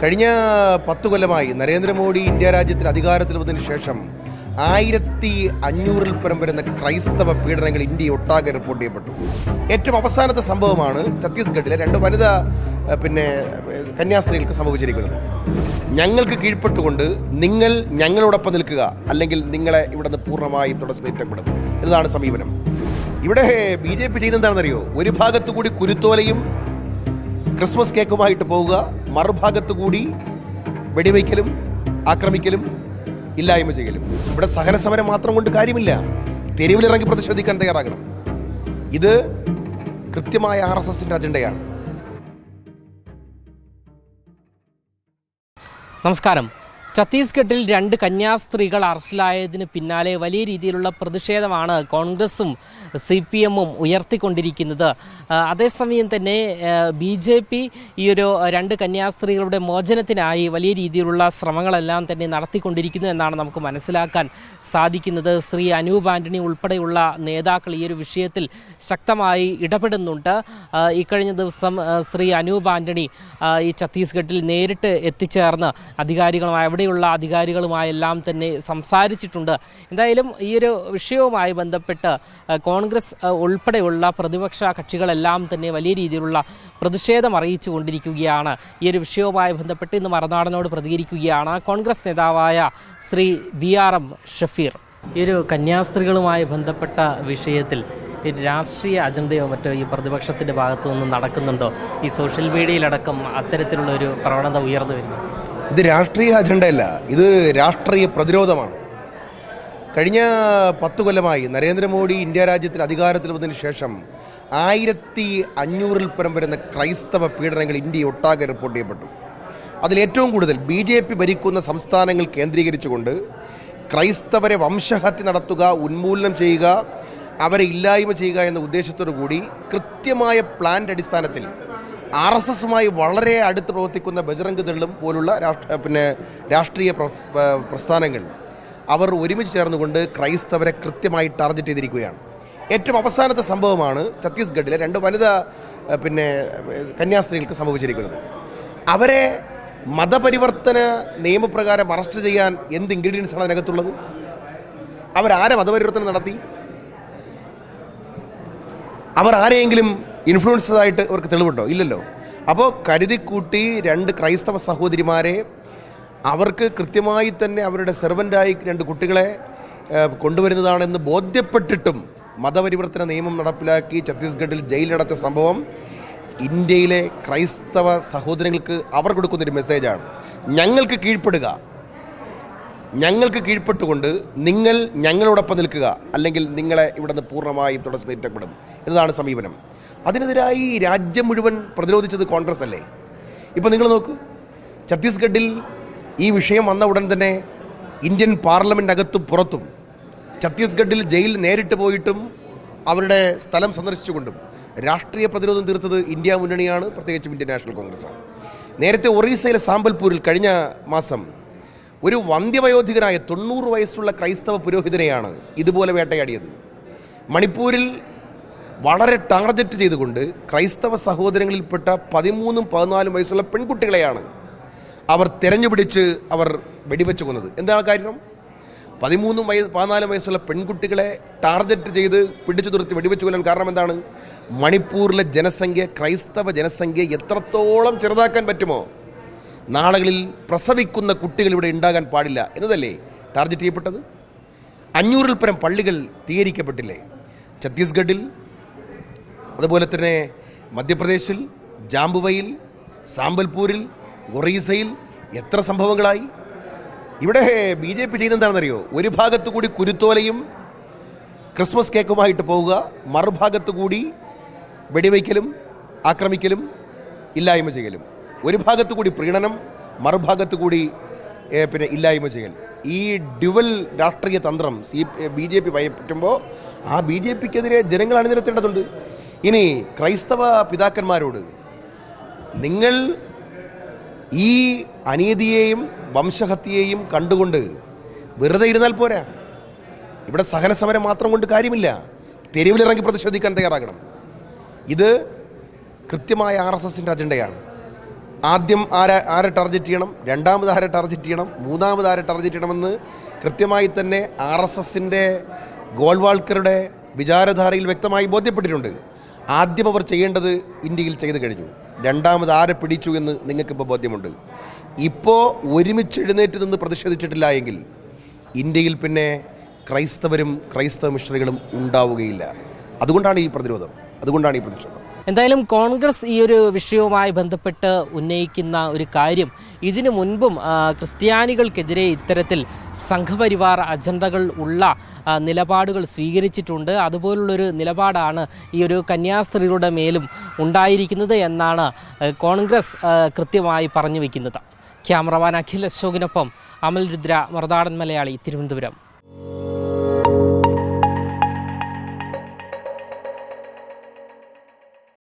കഴിഞ്ഞ പത്ത് കൊല്ലമായി നരേന്ദ്രമോദി ഇന്ത്യ രാജ്യത്തിൽ അധികാരത്തിൽ വന്നതിന് ശേഷം ആയിരത്തി അഞ്ഞൂറിൽ പരം വരുന്ന ക്രൈസ്തവ പീഡനങ്ങൾ ഇന്ത്യ ഒട്ടാകെ റിപ്പോർട്ട് ചെയ്യപ്പെട്ടു. ഏറ്റവും അവസാനത്തെ സംഭവമാണ് ഛത്തീസ്ഗഡിലെ രണ്ട് വനിത പിന്നെ കന്യാസ്ത്രീകൾക്ക് സംഭവിച്ചിരിക്കുന്നത്. ഞങ്ങൾക്ക് കീഴ്പ്പെട്ടുകൊണ്ട് നിങ്ങൾ ഞങ്ങളോടൊപ്പം നിൽക്കുക അല്ലെങ്കിൽ നിങ്ങളെ ഇവിടെ നിന്ന് പൂർണമായും തുടച്ചു നീറ്റപ്പെടും. എന്നതാണ് സമീപനം. ഇവിടെ ബി ജെ പി ചെയ്യുന്നതാണെന്നറിയോ ഒരു ഭാഗത്തു കൂടി കുരുത്തോലയും ക്രിസ്മസ് കേക്കുമായിട്ട് പോവുക മറുഭാഗത്തു കൂടി വെടിവയ്ക്കലും ആക്രമിക്കലും ഇല്ലായ്മ ചെയ്യലും. ഇവിടെ സഹന സമരം മാത്രം കൊണ്ട് കാര്യമില്ല. തെരുവിലിറങ്ങി പ്രതിഷേധിക്കാൻ തയ്യാറാകണം. ഇത് കൃത്യമായ ആർ എസ് എസിന്റെ അജണ്ടയാണ്. നമസ്കാരം. ഛത്തീസ്ഗഡിൽ രണ്ട് കന്യാസ്ത്രീകൾ അറസ്റ്റിലായതിന് പിന്നാലെ വലിയ രീതിയിലുള്ള പ്രതിഷേധമാണ് കോൺഗ്രസും സി പി എമ്മും ഉയർത്തിക്കൊണ്ടിരിക്കുന്നത് അതേസമയം തന്നെ ബി ജെ പി ഈ ഒരു രണ്ട് കന്യാസ്ത്രീകളുടെ മോചനത്തിനായി വലിയ രീതിയിലുള്ള ശ്രമങ്ങളെല്ലാം തന്നെ നടത്തിക്കൊണ്ടിരിക്കുന്നു എന്നാണ് നമുക്ക് മനസ്സിലാക്കാൻ സാധിക്കുന്നത്. ശ്രീ അനൂപ് ആന്റണി ഉൾപ്പെടെയുള്ള നേതാക്കൾ ഈ ഒരു വിഷയത്തിൽ ശക്തമായി ഇടപെടുന്നുണ്ട്. ഇക്കഴിഞ്ഞ ദിവസം ശ്രീ അനൂപ് ആന്റണി ഈ ഛത്തീസ്ഗഡിൽ നേരിട്ട് എത്തിച്ചേർന്ന് അധികാരികളുമായി അവിടെയുള്ള അധികാരികളുമായെല്ലാം തന്നെ സംസാരിച്ചിട്ടുണ്ട്. എന്തായാലും ഈ ഒരു വിഷയവുമായി ബന്ധപ്പെട്ട് കോൺഗ്രസ് ഉൾപ്പെടെയുള്ള പ്രതിപക്ഷ കക്ഷികളെല്ലാം തന്നെ വലിയ രീതിയിലുള്ള പ്രതിഷേധം അറിയിച്ചു കൊണ്ടിരിക്കുകയാണ്. ഈ ഒരു വിഷയവുമായി ബന്ധപ്പെട്ട് ഇന്ന് മറുനാടനോട് പ്രതികരിക്കുകയാണ് കോൺഗ്രസ് നേതാവായ Shri B R M Shafeer. ഈ ഒരു കന്യാസ്ത്രീകളുമായി ബന്ധപ്പെട്ട വിഷയത്തിൽ രാഷ്ട്രീയ അജണ്ടയോ മറ്റോ ഈ പ്രതിപക്ഷത്തിന്റെ ഭാഗത്തു നിന്ന് നടക്കുന്നുണ്ടോ? ഈ സോഷ്യൽ മീഡിയയിലടക്കം അത്തരത്തിലുള്ള ഒരു പ്രവണത ഉയർന്നു വരുന്നു. ഇത് രാഷ്ട്രീയ അജണ്ടയല്ല. ഇത് രാഷ്ട്രീയ പ്രതിരോധമാണ്. കഴിഞ്ഞ പത്ത് കൊല്ലമായി നരേന്ദ്രമോദി ഇന്ത്യ രാജ്യത്തിൽ അധികാരത്തിൽ വന്നതിന് ശേഷം ആയിരത്തി അഞ്ഞൂറിൽ പരം വരുന്ന ക്രൈസ്തവ പീഡനങ്ങൾ ഇന്ത്യ ഒട്ടാകെ റിപ്പോർട്ട് ചെയ്യപ്പെട്ടു. അതിലേറ്റവും കൂടുതൽ ബി ജെ പി ഭരിക്കുന്ന സംസ്ഥാനങ്ങൾ കേന്ദ്രീകരിച്ചുകൊണ്ട് ക്രൈസ്തവരെ വംശഹത്യ നടത്തുക ഉന്മൂലനം ചെയ്യുക അവരെ ഇല്ലായ്മ ചെയ്യുക എന്ന ഉദ്ദേശത്തോടു കൂടി കൃത്യമായ പ്ലാന്റെ അടിസ്ഥാനത്തിൽ ആർ എസ് എസുമായി വളരെ അടുത്ത് പ്രവർത്തിക്കുന്ന ബജറംഗ് ദളും പോലുള്ള രാഷ്ട്ര പിന്നെ രാഷ്ട്രീയ പ്രസ്ഥാനങ്ങൾ അവർ ഒരുമിച്ച് ചേർന്നുകൊണ്ട് ക്രൈസ്തവരെ കൃത്യമായി ടാർഗറ്റ് ചെയ്തിരിക്കുകയാണ്. ഏറ്റവും അവസാനത്തെ സംഭവമാണ് ഛത്തീസ്ഗഡിലെ രണ്ട് വനിതാ പിന്നെ കന്യാസ്ത്രീകൾക്ക് സംഭവിച്ചിരിക്കുന്നത്. അവരെ മതപരിവർത്തന നിയമപ്രകാരം അറസ്റ്റ് ചെയ്യാൻ എന്ത് ഇൻഗ്രീഡിയൻസ് ആണ് അതിനകത്തുള്ളത്? അവരാരെ മതപരിവർത്തനം നടത്തി. അവർ ആരെയെങ്കിലും ഇൻഫ്ലുവൻസ്ഡ് ആയിട്ട് അവർക്ക് തെളിവുണ്ടോ? ഇല്ലല്ലോ. അപ്പോൾ കരുതിക്കൂട്ടി രണ്ട് ക്രൈസ്തവ സഹോദരിമാരെ അവർക്ക് കൃത്യമായി തന്നെ അവരുടെ സെർവന്റായി രണ്ട് കുട്ടികളെ കൊണ്ടുവരുന്നതാണെന്ന് ബോധ്യപ്പെട്ടിട്ടും മതപരിവർത്തന നിയമം നടപ്പിലാക്കി ഛത്തീസ്ഗഡിൽ ജയിലിലടച്ച സംഭവം ഇന്ത്യയിലെ ക്രൈസ്തവ സഹോദരങ്ങൾക്ക് അവർ കൊടുക്കുന്നൊരു മെസ്സേജാണ്. ഞങ്ങൾക്ക് കീഴ്പ്പെടുക. ഞങ്ങൾക്ക് കീഴ്പ്പെട്ടുകൊണ്ട് നിങ്ങൾ ഞങ്ങളോടൊപ്പം നിൽക്കുക. അല്ലെങ്കിൽ നിങ്ങളെ ഇവിടെ നിന്ന് പൂർണമായും തുടച്ചു നീറ്റപ്പെടും എന്നതാണ് സമീപനം. അതിനെതിരായി രാജ്യം മുഴുവൻ പ്രതിരോധിച്ചത് കോൺഗ്രസ് അല്ലേ? ഇപ്പം നിങ്ങൾ നോക്ക് ഛത്തീസ്ഗഡിൽ ഈ വിഷയം വന്ന ഉടൻ തന്നെ ഇന്ത്യൻ പാർലമെന്റ് അകത്തും പുറത്തും ഛത്തീസ്ഗഡിൽ ജയിൽ നേരിട്ട് പോയിട്ടും അവരുടെ സ്ഥലം സന്ദർശിച്ചുകൊണ്ടും രാഷ്ട്രീയ പ്രതിരോധം തീർത്തത് ഇന്ത്യ മുന്നണിയാണ് പ്രത്യേകിച്ചും ഇന്ത്യൻ നാഷണൽ കോൺഗ്രസ്സാണ് നേരത്തെ ഒറീസയിലെ സാമ്പൽപൂരിൽ കഴിഞ്ഞ മാസം ഒരു വന്ധ്യവയോധികനായ തൊണ്ണൂറ് വയസ്സുള്ള ക്രൈസ്തവ പുരോഹിതനെയാണ് ഇതുപോലെ വേട്ടയാടിയത്. മണിപ്പൂരിൽ വളരെ ടാർഗറ്റ് ചെയ്തുകൊണ്ട് ക്രൈസ്തവ സഹോദരങ്ങളിൽപ്പെട്ട പതിമൂന്നും പതിനാലും വയസ്സുള്ള പെൺകുട്ടികളെയാണ് അവർ തിരഞ്ഞുപിടിച്ച് അവർ വെടിവെച്ച് കൊന്നത്. എന്താണ് കാര്യം? പതിമൂന്നും വയസ്സ് പതിനാലും വയസ്സുള്ള പെൺകുട്ടികളെ ടാർഗറ്റ് ചെയ്ത് പിടിച്ചു നിർത്തി വെടിവെച്ച് കൊല്ലാൻ കാരണം എന്താണ്? മണിപ്പൂരിലെ ജനസംഖ്യ ക്രൈസ്തവ ജനസംഖ്യ എത്രത്തോളം ചെറുതാക്കാൻ പറ്റുമോ? നാളുകളിൽ പ്രസവിക്കുന്ന കുട്ടികൾ ഇവിടെ ഉണ്ടാകാൻ പാടില്ല എന്നതല്ലേ ടാർഗറ്റ് ചെയ്യപ്പെട്ടത്? അഞ്ഞൂറിൽ പരം പള്ളികൾ തീകരിക്കപ്പെട്ടില്ലേ ഛത്തീസ്ഗഡിൽ അതുപോലെ തന്നെ മധ്യപ്രദേശിൽ ജാമ്പുവയിൽ സാമ്പൽപൂരിൽ ഒറീസയിൽ എത്ര സംഭവങ്ങളായി? ഇവിടെ ബി ജെ പി ചെയ്യുന്നതാണെന്നറിയോ ഒരു ഭാഗത്തു കൂടി കുരുത്തോലയും ക്രിസ്മസ് കേക്കുമായിട്ട് പോവുക മറുഭാഗത്തു കൂടി വെടിവയ്ക്കലും ആക്രമിക്കലും ഇല്ലായ്മ ചെയ്യലും. ഒരു ഭാഗത്തു കൂടി പ്രീണനം മറുഭാഗത്തു കൂടി പിന്നെ ഇല്ലായ്മ ചെയ്യൽ. ഈ ഡ്യുവൽ രാഷ്ട്രീയ തന്ത്രം സി ബി ജെ പി പറ്റുമ്പോൾ ആ ബി ജെ പിക്കെതിരെ ജനങ്ങൾ അണിനിരത്തേണ്ടതുണ്ട്. ഇനി ക്രൈസ്തവ പിതാക്കന്മാരോട് നിങ്ങൾ ഈ അനീതിയെയും വംശഹത്യയെയും കണ്ടുകൊണ്ട് വെറുതെ ഇരുന്നാൽ പോരാ. ഇവിടെ സഹന സമരം മാത്രം കൊണ്ട് കാര്യമില്ല. തെരുവിലിറങ്ങി പ്രതിഷേധിക്കാൻ തയ്യാറാകണം. ഇത് കൃത്യമായ ആർ എസ് എസിന്റെ അജണ്ടയാണ്. ആദ്യം ആരെ ആരെ ടാർഗറ്റ് ചെയ്യണം? രണ്ടാമത് ആരെ ടാർഗറ്റ് ചെയ്യണം? മൂന്നാമത് ആരെ ടാർഗറ്റ് ചെയ്യണമെന്ന് കൃത്യമായി തന്നെ ആർ എസ് എസിന്റെ ഗോൾവാൾക്കറുടെ വിചാരധാരയിൽ വ്യക്തമായി ബോധ്യപ്പെട്ടിട്ടുണ്ട്. ആദ്യം അവർ ചെയ്യേണ്ടത് ഇന്ത്യയിൽ ചെയ്തു കഴിഞ്ഞു. രണ്ടാമത് ആരെ പിടിച്ചു എന്ന് നിങ്ങൾക്കിപ്പോൾ ബോധ്യമുണ്ട്. ഇപ്പോൾ ഒരുമിച്ച് എഴുന്നേറ്റ് നിന്ന് പ്രതിഷേധിച്ചിട്ടില്ല എങ്കിൽ ഇന്ത്യയിൽ പിന്നെ ക്രൈസ്തവരും ക്രൈസ്തവ മിഷണറികളും ഉണ്ടാവുകയില്ല. അതുകൊണ്ടാണ് ഈ പ്രതിരോധം. അതുകൊണ്ടാണ് ഈ പ്രതിഷേധം. എന്തായാലും കോൺഗ്രസ് ഈ ഒരു വിഷയവുമായി ബന്ധപ്പെട്ട് ഉന്നയിക്കുന്ന ഒരു കാര്യം ഇതിനു മുൻപും ക്രിസ്ത്യാനികൾക്കെതിരെ ഇത്തരത്തിൽ സംഘപരിവാർ അജണ്ടകൾ ഉള്ള നിലപാടുകൾ സ്വീകരിച്ചിട്ടുണ്ട്. അതുപോലുള്ളൊരു നിലപാടാണ് ഈ ഒരു കന്യാസ്ത്രീകളുടെ മേലും ഉണ്ടായിരിക്കുന്നത് എന്നാണ് കോൺഗ്രസ് കൃത്യമായി പറഞ്ഞു വയ്ക്കുന്നത് ക്യാമറമാൻ അഖിൽ അശോകിനൊപ്പം അമൽ രുദ്ര മറുനാടൻ മലയാളി തിരുവനന്തപുരം.